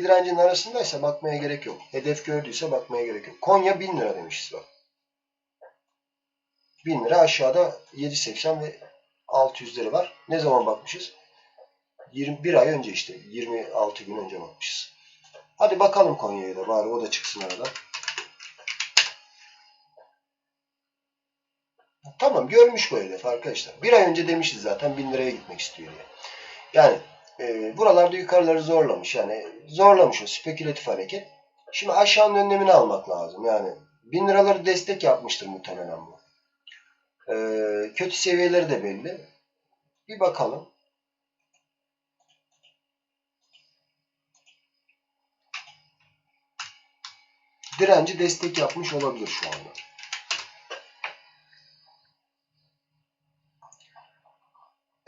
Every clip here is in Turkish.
direncin arasındaysa bakmaya gerek yok. Hedef gördüyse bakmaya gerek yok. Konya 1000 lira demişiz bak. 1000 lira aşağıda 7.80 ve 600 lira var. Ne zaman bakmışız? 21 ay önce işte. 26 gün önce bakmışız. Hadi bakalım Konya'ya da bari o da çıksın arada. Tamam görmüş bu hedef arkadaşlar. Bir ay önce demişiz zaten 1000 liraya gitmek istiyor diye. Yani e, buralarda yukarıları zorlamış. Yani zorlamış o spekülatif hareket. Şimdi aşağının önlemini almak lazım. Yani 1000 liraları destek yapmıştır muhtemelen bu. E, kötü seviyeleri de belli. Bir bakalım. Direnci destek yapmış olabilir şu anda.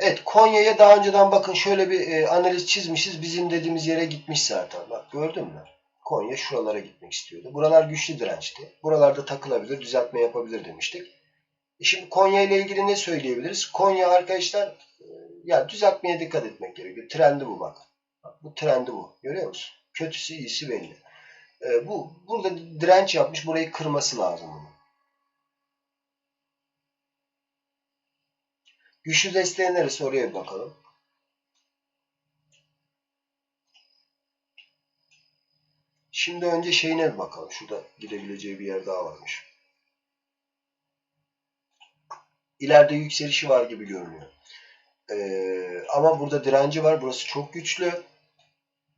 Evet Konya'ya daha önceden bakın şöyle bir e, analiz çizmişiz. Bizim dediğimiz yere gitmiş zaten. Bak gördün mü? Konya şuralara gitmek istiyordu. Buralar güçlü dirençti. Buralarda takılabilir, düzeltme yapabilir demiştik. E şimdi Konya ile ilgili ne söyleyebiliriz? Konya arkadaşlar e, ya düzeltmeye dikkat etmek gerekiyor. Trendi bu bak. bak bu trendi bu. Görüyor musun? Kötüsü iyisi belli. E, bu burada direnç yapmış. Burayı kırması lazım bunu. Güçlü desteği neresi oraya bir bakalım. Şimdi önce şeyine bir bakalım. Şurada gidebileceği bir yer daha varmış. İleride yükselişi var gibi görünüyor. Ee, ama burada direnci var. Burası çok güçlü.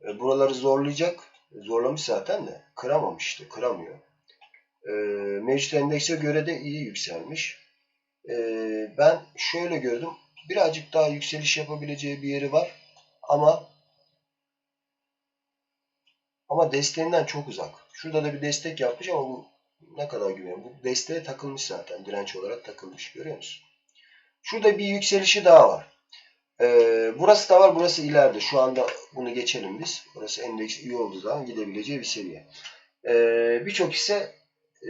Ee, buraları zorlayacak. Zorlamış zaten de. Kıramamış işte. Kıramıyor. Ee, mevcut endekse göre de iyi yükselmiş. Ee, ben şöyle gördüm. Birazcık daha yükseliş yapabileceği bir yeri var. Ama ama desteğinden çok uzak. Şurada da bir destek yapmış ama bu ne kadar güven. Bu desteğe takılmış zaten. Direnç olarak takılmış. Görüyor musun? Şurada bir yükselişi daha var. Ee, burası da var. Burası ileride. Şu anda bunu geçelim biz. Burası endeks iyi olduğu zaman gidebileceği bir seviye. Ee, Birçok ise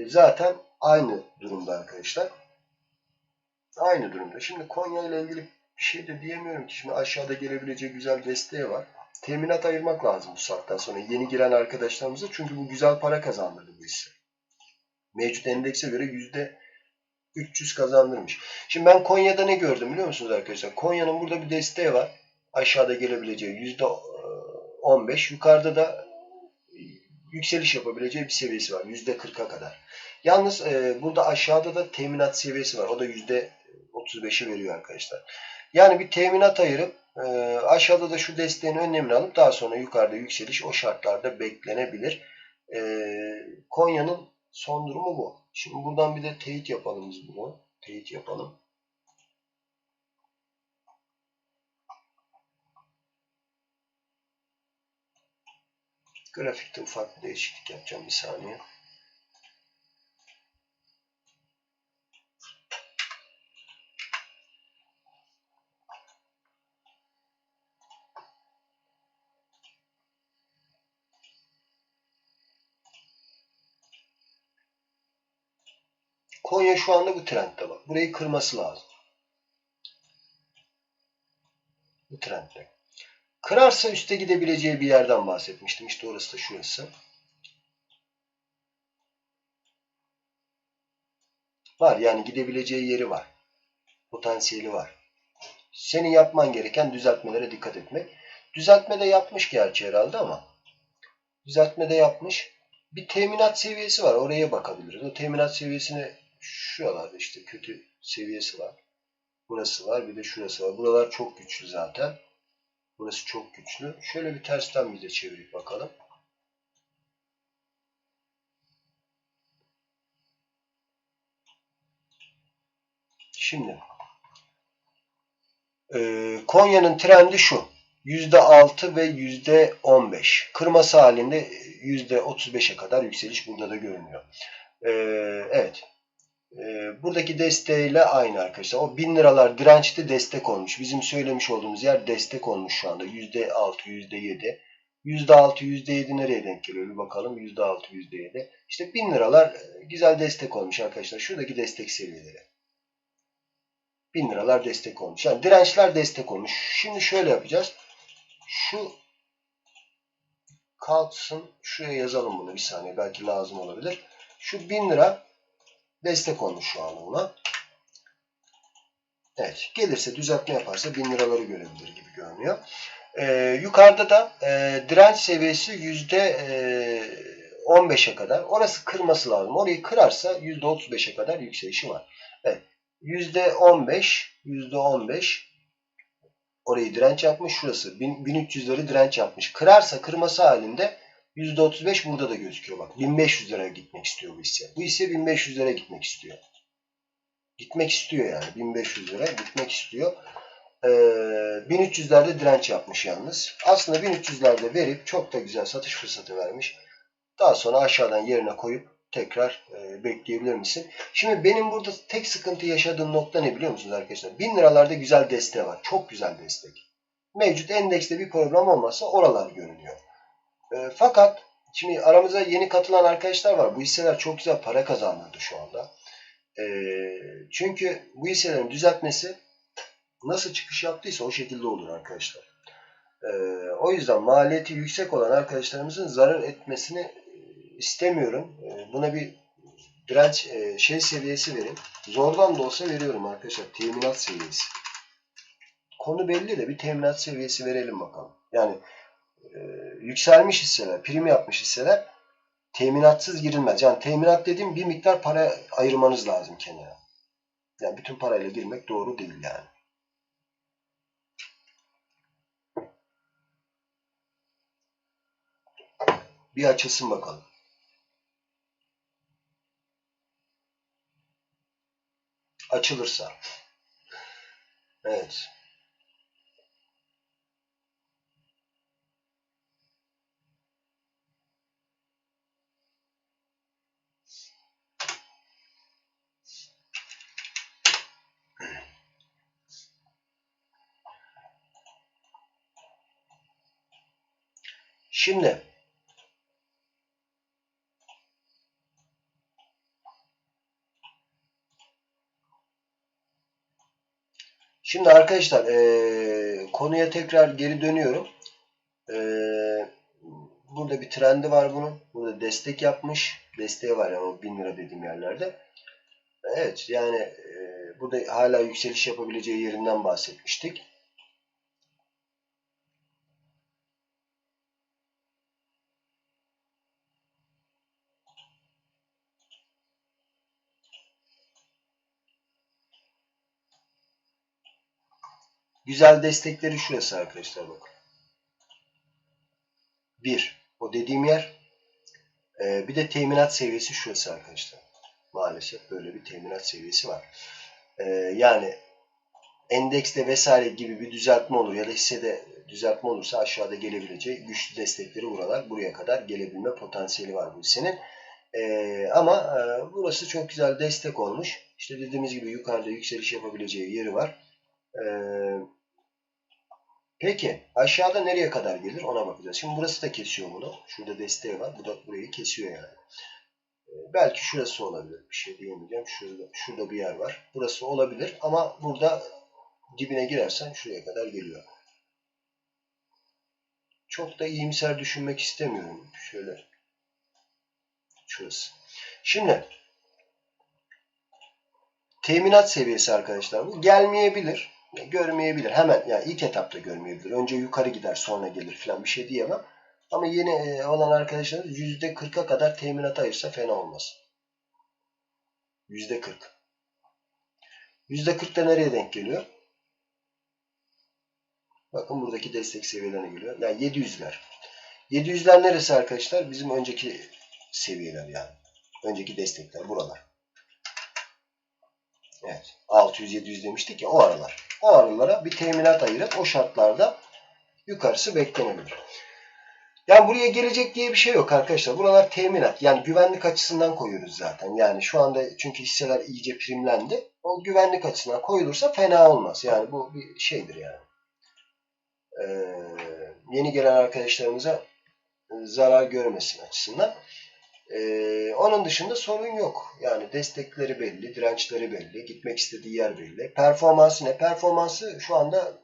zaten aynı durumda arkadaşlar. Aynı durumda. Şimdi Konya ile ilgili bir şey de diyemiyorum ki. Şimdi aşağıda gelebileceği güzel desteği var. Teminat ayırmak lazım bu saatten sonra. Yeni giren arkadaşlarımıza. Çünkü bu güzel para kazandırdı bu hisse. Mevcut endekse göre yüzde 300 kazandırmış. Şimdi ben Konya'da ne gördüm biliyor musunuz arkadaşlar? Konya'nın burada bir desteği var. Aşağıda gelebileceği yüzde 15. Yukarıda da yükseliş yapabileceği bir seviyesi var. Yüzde 40'a kadar. Yalnız e, burada aşağıda da teminat seviyesi var. O da yüzde 35'i veriyor arkadaşlar. Yani bir teminat ayırıp e, aşağıda da şu desteğin önlemini alıp daha sonra yukarıda yükseliş o şartlarda beklenebilir. E, Konya'nın son durumu bu. Şimdi buradan bir de teyit yapalım biz bunu. Teyit yapalım. Grafikte ufak bir değişiklik yapacağım bir saniye. Konya şu anda bu trendde bak. Burayı kırması lazım. Bu trendde. Kırarsa üste gidebileceği bir yerden bahsetmiştim. İşte orası da şurası. Var yani gidebileceği yeri var. Potansiyeli var. Senin yapman gereken düzeltmelere dikkat etmek. Düzeltme de yapmış gerçi herhalde ama düzeltme de yapmış. Bir teminat seviyesi var. Oraya bakabiliriz. O teminat seviyesini şuralarda işte kötü seviyesi var. Burası var. Bir de şurası var. Buralar çok güçlü zaten. Burası çok güçlü. Şöyle bir tersten bize çevirip bakalım. Şimdi e, Konya'nın trendi şu. %6 ve %15. Kırması halinde %35'e kadar yükseliş burada da görünüyor. E, evet. E, buradaki desteğiyle aynı arkadaşlar. O 1000 liralar dirençli destek olmuş. Bizim söylemiş olduğumuz yer destek olmuş şu anda. %6, %7. %6, %7 nereye denk geliyor? Bir bakalım. %6, %7. İşte 1000 liralar güzel destek olmuş arkadaşlar. Şuradaki destek seviyeleri. 1000 liralar destek olmuş. Yani dirençler destek olmuş. Şimdi şöyle yapacağız. Şu kalsın. Şuraya yazalım bunu bir saniye. Belki lazım olabilir. Şu 1000 lira destek olmuş şu an ona. Evet. Gelirse düzeltme yaparsa 1000 liraları görebilir gibi görünüyor. Ee, yukarıda da e, direnç seviyesi yüzde e, 15'e kadar. Orası kırması lazım. Orayı kırarsa yüzde 35'e kadar yükselişi var. Evet. Yüzde 15, yüzde 15 orayı direnç yapmış. Şurası 1300'leri direnç yapmış. Kırarsa kırması halinde %35 burada da gözüküyor. Bak 1500 liraya gitmek istiyor bu hisse. Bu hisse 1500 liraya gitmek istiyor. Gitmek istiyor yani. 1500 lira gitmek istiyor. Ee, 1300'lerde direnç yapmış yalnız. Aslında 1300'lerde verip çok da güzel satış fırsatı vermiş. Daha sonra aşağıdan yerine koyup tekrar e, bekleyebilir misin? Şimdi benim burada tek sıkıntı yaşadığım nokta ne biliyor musunuz arkadaşlar? 1000 liralarda güzel desteği var. Çok güzel destek. Mevcut endekste bir problem olmazsa oralar görünüyor. E, fakat şimdi aramıza yeni katılan arkadaşlar var. Bu hisseler çok güzel para kazandırdı şu anda. E, çünkü bu hisselerin düzeltmesi nasıl çıkış yaptıysa o şekilde olur arkadaşlar. E, o yüzden maliyeti yüksek olan arkadaşlarımızın zarar etmesini istemiyorum. Ee, buna bir direnç e, şey seviyesi verin. Zordan da olsa veriyorum arkadaşlar. Teminat seviyesi. Konu belli de bir teminat seviyesi verelim bakalım. Yani e, yükselmiş hisseler, prim yapmış hisseler teminatsız girilmez. Yani teminat dediğim bir miktar para ayırmanız lazım kenara. Yani bütün parayla girmek doğru değil yani. Bir açılsın bakalım. açılırsa. Evet. Şimdi Şimdi arkadaşlar e, konuya tekrar geri dönüyorum. E, burada bir trendi var bunun. Burada destek yapmış. Desteği var yani 1000 lira dediğim yerlerde. Evet yani e, burada hala yükseliş yapabileceği yerinden bahsetmiştik. Güzel destekleri şurası arkadaşlar bakın. Bir. O dediğim yer. Ee, bir de teminat seviyesi şurası arkadaşlar. Maalesef böyle bir teminat seviyesi var. Ee, yani endekste vesaire gibi bir düzeltme olur ya da hissede düzeltme olursa aşağıda gelebileceği güçlü destekleri buralar. Buraya kadar gelebilme potansiyeli var bu hissenin. Ee, ama e, burası çok güzel destek olmuş. İşte dediğimiz gibi yukarıda yükseliş yapabileceği yeri var. Ee, Peki aşağıda nereye kadar gelir ona bakacağız. Şimdi burası da kesiyor bunu. Şurada desteği var. Bu da burayı kesiyor yani. Ee, belki şurası olabilir. Bir şey diyemeyeceğim. Şurada, şurada bir yer var. Burası olabilir ama burada dibine girersen şuraya kadar geliyor. Çok da iyimser düşünmek istemiyorum. Şöyle. Şurası. Şimdi teminat seviyesi arkadaşlar bu gelmeyebilir görmeyebilir. Hemen yani ilk etapta görmeyebilir. Önce yukarı gider sonra gelir falan bir şey diyemem. Ama yeni e, olan arkadaşlarımız %40'a kadar teminat ayırsa fena olmaz. %40. %40 da nereye denk geliyor? Bakın buradaki destek seviyelerine geliyor. Yani 700'ler. 700'ler neresi arkadaşlar? Bizim önceki seviyeler yani. Önceki destekler buralar. Evet. 600-700 demiştik ya o aralar o aralara bir teminat ayırıp o şartlarda yukarısı beklenebilir. Yani buraya gelecek diye bir şey yok arkadaşlar. Buralar teminat. Yani güvenlik açısından koyuyoruz zaten. Yani şu anda çünkü hisseler iyice primlendi. O güvenlik açısından koyulursa fena olmaz. Yani bu bir şeydir yani. Ee, yeni gelen arkadaşlarımıza zarar görmesin açısından. Ee, onun dışında sorun yok. Yani destekleri belli, dirençleri belli, gitmek istediği yer belli. Performansı ne? Performansı şu anda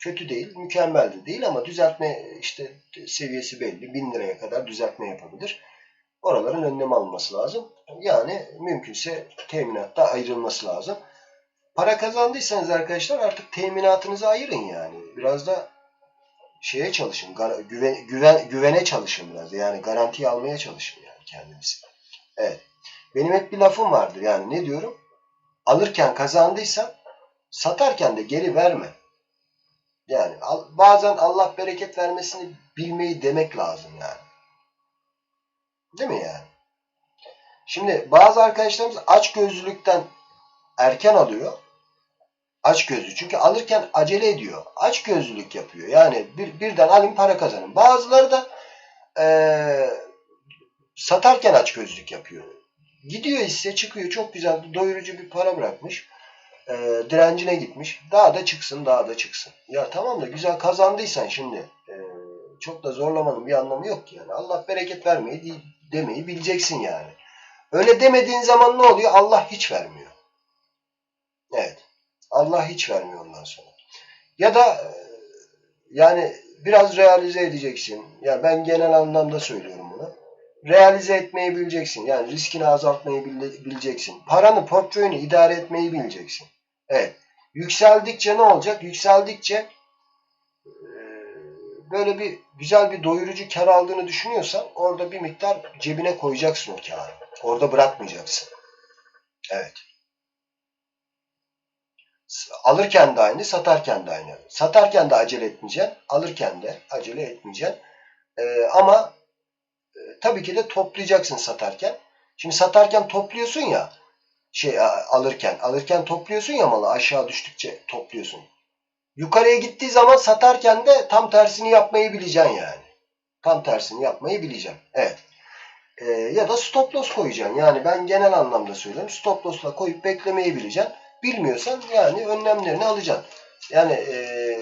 Kötü değil, mükemmel de değil ama düzeltme işte seviyesi belli. 1000 liraya kadar düzeltme yapabilir. Oraların önlem alınması lazım. Yani mümkünse teminatta ayrılması lazım. Para kazandıysanız arkadaşlar artık teminatınızı ayırın yani. Biraz da şeye çalışın, güven, güven, güvene çalışın biraz. Yani garantiye almaya çalışın yani kendinizi. Evet. Benim hep bir lafım vardır yani ne diyorum? Alırken kazandıysan satarken de geri verme. Yani bazen Allah bereket vermesini bilmeyi demek lazım yani. Değil mi yani? Şimdi bazı arkadaşlarımız aç gözlülükten erken alıyor. Aç gözlü. Çünkü alırken acele ediyor. Aç gözlülük yapıyor. Yani bir, birden alayım para kazanın. Bazıları da ee, satarken aç gözlük yapıyor. Gidiyor ise çıkıyor. Çok güzel doyurucu bir para bırakmış. E, direncine gitmiş. Daha da çıksın daha da çıksın. Ya tamam da güzel kazandıysan şimdi e, çok da zorlamanın bir anlamı yok ki yani. Allah bereket vermeyi demeyi bileceksin yani. Öyle demediğin zaman ne oluyor? Allah hiç vermiyor. Evet. Allah hiç vermiyor ondan sonra. Ya da e, yani biraz realize edeceksin. Yani ben genel anlamda söylüyorum bunu. Realize etmeyi bileceksin. Yani riskini azaltmayı bileceksin. Paranı, portföyünü idare etmeyi bileceksin. Evet. Yükseldikçe ne olacak? Yükseldikçe böyle bir güzel bir doyurucu kar aldığını düşünüyorsan orada bir miktar cebine koyacaksın o karı. Orada bırakmayacaksın. Evet. Alırken de aynı, satarken de aynı. Satarken de acele etmeyeceksin, alırken de acele etmeyeceksin. Ee, ama tabii ki de toplayacaksın satarken. Şimdi satarken topluyorsun ya, şey alırken, alırken topluyorsun ya malı aşağı düştükçe topluyorsun. Yukarıya gittiği zaman satarken de tam tersini yapmayı bileceksin yani. Tam tersini yapmayı bileceksin. Evet. Ee, ya da stop loss koyacaksın. Yani ben genel anlamda söylüyorum. Stop loss'la koyup beklemeyi bileceksin. Bilmiyorsan yani önlemlerini alacaksın. Yani e,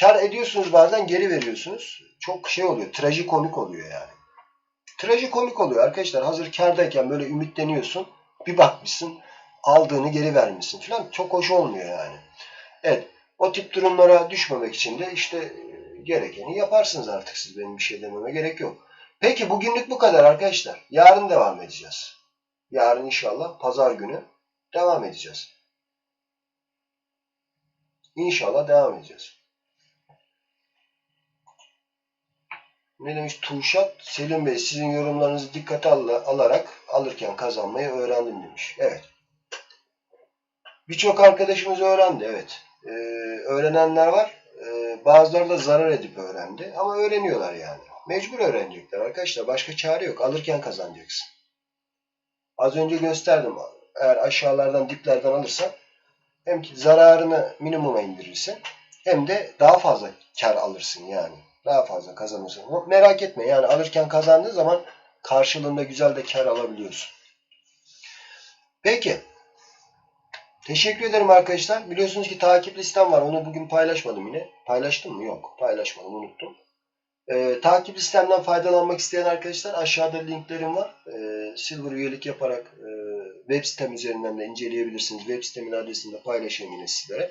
kar ediyorsunuz bazen geri veriyorsunuz. Çok şey oluyor. Trajikomik oluyor yani. Trajikomik oluyor arkadaşlar. Hazır kardayken böyle ümitleniyorsun. Bir bakmışsın aldığını geri vermişsin falan. Çok hoş olmuyor yani. Evet. O tip durumlara düşmemek için de işte e, gerekeni yaparsınız artık siz benim bir şey dememe gerek yok. Peki bugünlük bu kadar arkadaşlar. Yarın devam edeceğiz. Yarın inşallah pazar günü devam edeceğiz. İnşallah devam edeceğiz. Ne demiş Tuşat? Selim Bey sizin yorumlarınızı dikkate al alarak alırken kazanmayı öğrendim demiş. Evet. Birçok arkadaşımız öğrendi. Evet e, öğrenenler var. E, bazıları da zarar edip öğrendi. Ama öğreniyorlar yani. Mecbur öğrenecekler arkadaşlar. Başka çare yok. Alırken kazanacaksın. Az önce gösterdim. Eğer aşağılardan diplerden alırsan hem zararını minimuma indirirsin hem de daha fazla kar alırsın yani. Daha fazla kazanırsın. Merak etme yani alırken kazandığın zaman karşılığında güzel de kar alabiliyorsun. Peki. Teşekkür ederim arkadaşlar. Biliyorsunuz ki takip listem var. Onu bugün paylaşmadım yine. Paylaştım mı? Yok. Paylaşmadım. Unuttum. Ee, takip listemden faydalanmak isteyen arkadaşlar aşağıda linklerim var. Ee, Silver üyelik yaparak e, web sitem üzerinden de inceleyebilirsiniz. Web sitemin adresini de paylaşayım yine sizlere.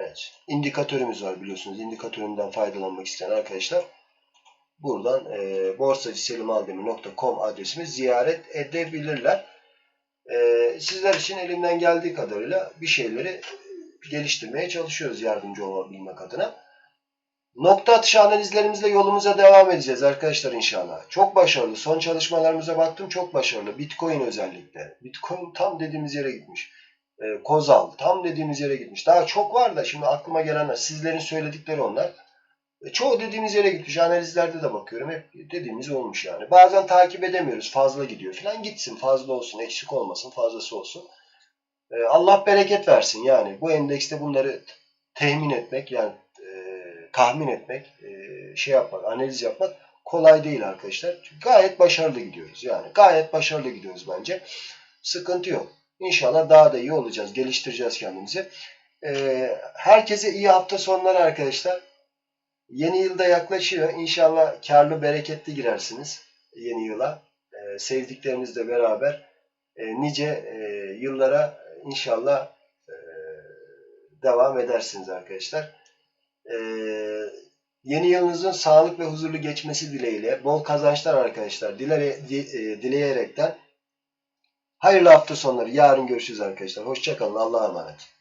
Evet. İndikatörümüz var biliyorsunuz. İndikatöründen faydalanmak isteyen arkadaşlar buradan e, borsacıselimaldemir.com adresimi ziyaret edebilirler. Ee, sizler için elimden geldiği kadarıyla bir şeyleri geliştirmeye çalışıyoruz yardımcı olabilmek adına. Nokta atışı analizlerimizle yolumuza devam edeceğiz arkadaşlar inşallah. Çok başarılı. Son çalışmalarımıza baktım çok başarılı. Bitcoin özellikle. Bitcoin tam dediğimiz yere gitmiş. Ee, Kozal tam dediğimiz yere gitmiş. Daha çok var da şimdi aklıma gelenler. Sizlerin söyledikleri onlar. E, çoğu dediğimiz yere gitmiş. Analizlerde de bakıyorum. Hep dediğimiz olmuş yani. Bazen takip edemiyoruz. Fazla gidiyor falan. Gitsin. Fazla olsun. Eksik olmasın. Fazlası olsun. E, Allah bereket versin yani. Bu endekste bunları temin etmek yani e, tahmin etmek, e, şey yapmak, analiz yapmak kolay değil arkadaşlar. Çünkü gayet başarılı gidiyoruz. Yani gayet başarılı gidiyoruz bence. Sıkıntı yok. İnşallah daha da iyi olacağız. Geliştireceğiz kendimizi. E, herkese iyi hafta sonları arkadaşlar. Yeni yılda yaklaşıyor. İnşallah karlı bereketli girersiniz yeni yıla. Ee, sevdiklerinizle beraber e, nice e, yıllara inşallah e, devam edersiniz arkadaşlar. Ee, yeni yılınızın sağlık ve huzurlu geçmesi dileğiyle bol kazançlar arkadaşlar dilere, di, e, dileyerekten hayırlı hafta sonları. Yarın görüşürüz arkadaşlar. Hoşçakalın. Allah'a emanet.